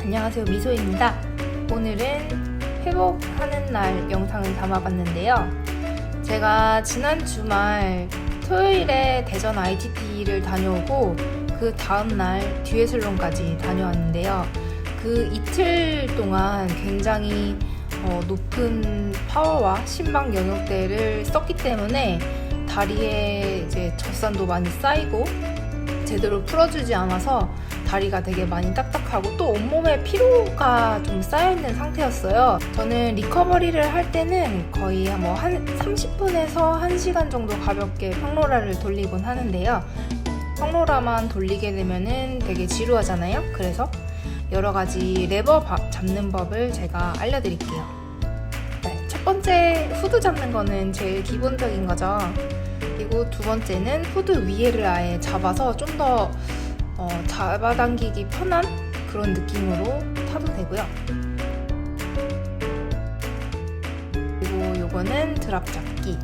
안녕하세요 미소입니다. 오늘은 회복하는 날 영상을 담아봤는데요. 제가 지난 주말 토요일에 대전 ITT를 다녀오고 그 다음날 듀에슬론까지 다녀왔는데요. 그 이틀 동안 굉장히 어, 높은 파워와 심박 영역대를 썼기 때문에 다리에 이제 젖산도 많이 쌓이고 제대로 풀어주지 않아서 다리가 되게 많이 딱딱하고 또 온몸에 피로가 좀 쌓여있는 상태였어요. 저는 리커버리를 할 때는 거의 뭐 한 30분에서 1시간 정도 가볍게 평로라를 돌리곤 하는데요. 평로라만 돌리게 되면은 되게 지루하잖아요. 그래서 여러 가지 레버 바- 잡는 법을 제가 알려드릴게요. 네, 첫 번째 후드 잡는 거는 제일 기본적인 거죠. 그리고 두 번째는 후드 위에를 아예 잡아서 좀더 어, 잡아당기기 편한 그런 느낌으로 타도 되고요. 그리고 요거는 드랍 잡기.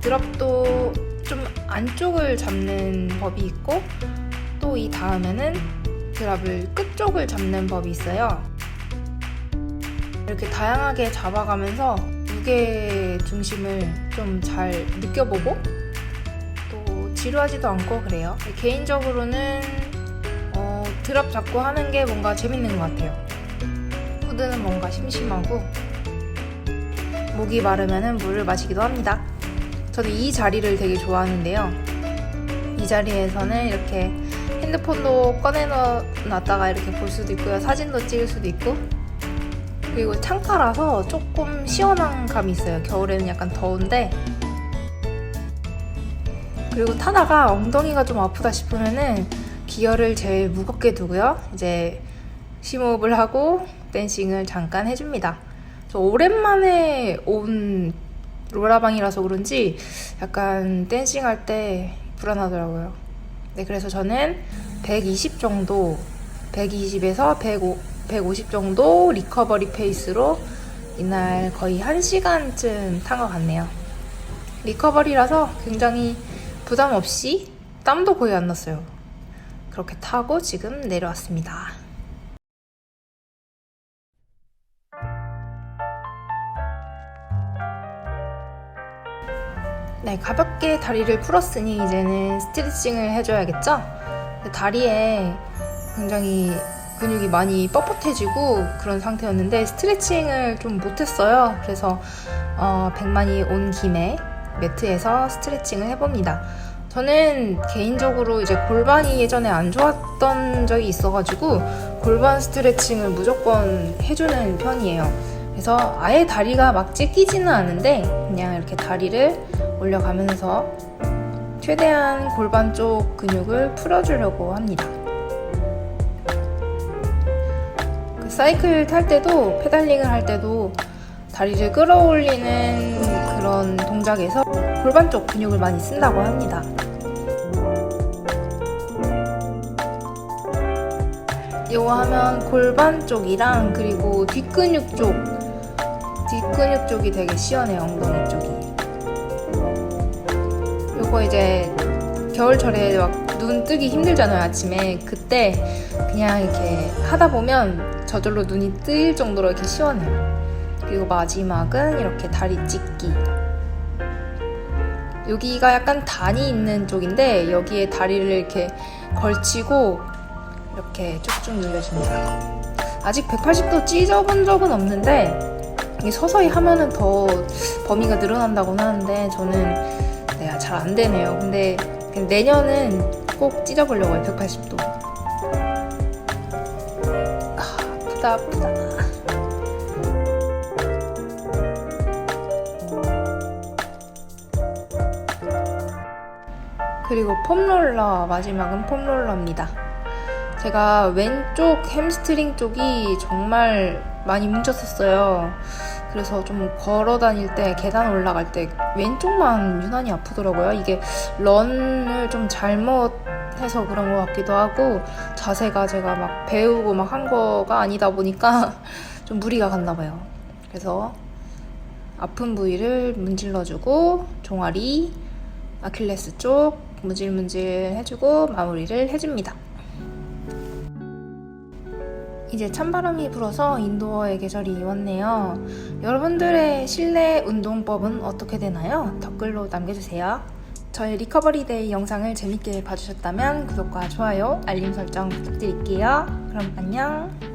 드랍도 좀 안쪽을 잡는 법이 있고 또 이 다음에는 드랍을 끝쪽을 잡는 법이 있어요. 이렇게 다양하게 잡아가면서 무게 중심을 좀 잘 느껴보고 또 지루하지도 않고 그래요. 개인적으로는 어, 드랍 잡고 하는 게 뭔가 재밌는 것 같아요. 후드는 뭔가 심심하고 목이 마르면 물을 마시기도 합니다. 저는 이 자리를 되게 좋아하는데요. 이 자리에서는 이렇게 핸드폰도 꺼내놨다가 이렇게 볼 수도 있고요. 사진도 찍을 수도 있고 그리고 창가라서 조금 시원한 감이 있어요. 겨울에는 약간 더운데 그리고 타다가 엉덩이가 좀 아프다 싶으면은 기어를 제일 무겁게 두고요. 이제 심호흡을 하고 댄싱을 잠깐 해줍니다. 저 오랜만에 온 롤라방이라서 그런지 약간 댄싱 할 때 불안하더라고요. 네, 그래서 저는 120 정도, 120에서 105, 150 정도 리커버리 페이스로 이날 거의 1시간쯤 탄 것 같네요. 리커버리라서 굉장히 부담 없이 땀도 거의 안 났어요. 그렇게 타고 지금 내려왔습니다. 네, 가볍게 다리를 풀었으니 이제는 스트레칭을 해줘야겠죠? 다리에 굉장히 근육이 많이 뻣뻣해지고 그런 상태였는데 스트레칭을 좀 못했어요. 그래서 어, 백만이 온 김에 매트에서 스트레칭을 해봅니다. 저는 개인적으로 이제 골반이 예전에 안 좋았던 적이 있어가지고 골반 스트레칭을 무조건 해주는 편이에요. 그래서 아예 다리가 막 찢기지는 않은데 그냥 이렇게 다리를 올려가면서 최대한 골반 쪽 근육을 풀어주려고 합니다. 그 사이클 탈 때도 페달링을 할 때도 다리를 끌어올리는 그런 동작에서 골반 쪽 근육을 많이 쓴다고 합니다. 이거 하면 골반 쪽이랑 그리고 뒷근육 쪽, 뒷근육 쪽이 되게 시원해요, 엉덩이 쪽이. 요거 이제 겨울철에 막 눈 뜨기 힘들잖아요, 아침에. 그때 그냥 이렇게 하다 보면 저절로 눈이 뜨일 정도로 이렇게 시원해요. 그리고 마지막은 이렇게 다리 찢기. 여기가 약간 단이 있는 쪽인데 여기에 다리를 이렇게 걸치고 이렇게 쭉쭉 늘려줍니다. 아직 180도 찢어본 적은 없는데 이게 서서히 하면은 더 범위가 늘어난다고 하는데 저는 네, 잘 안 되네요. 근데 내년은 꼭 찢어보려고 해요. 180도. 아, 아프다 아프다. 그리고 폼롤러 마지막은 폼롤러입니다. 제가 왼쪽 햄스트링 쪽이 정말 많이 뭉쳤었어요. 그래서 좀 걸어 다닐 때 계단 올라갈 때 왼쪽만 유난히 아프더라고요. 이게 런을 좀 잘못 해서 그런 것 같기도 하고 자세가 제가 막 배우고 막 한 거가 아니다 보니까 좀 무리가 갔나 봐요. 그래서 아픈 부위를 문질러주고 종아리, 아킬레스 쪽 무질무질 해주고 마무리를 해줍니다. 이제 찬바람이 불어서 인도어의 계절이 왔네요. 여러분들의 실내 운동법은 어떻게 되나요? 댓글로 남겨주세요. 저희 리커버리 데이 영상을 재밌게 봐주셨다면 구독과 좋아요, 알림 설정 부탁드릴게요. 그럼 안녕!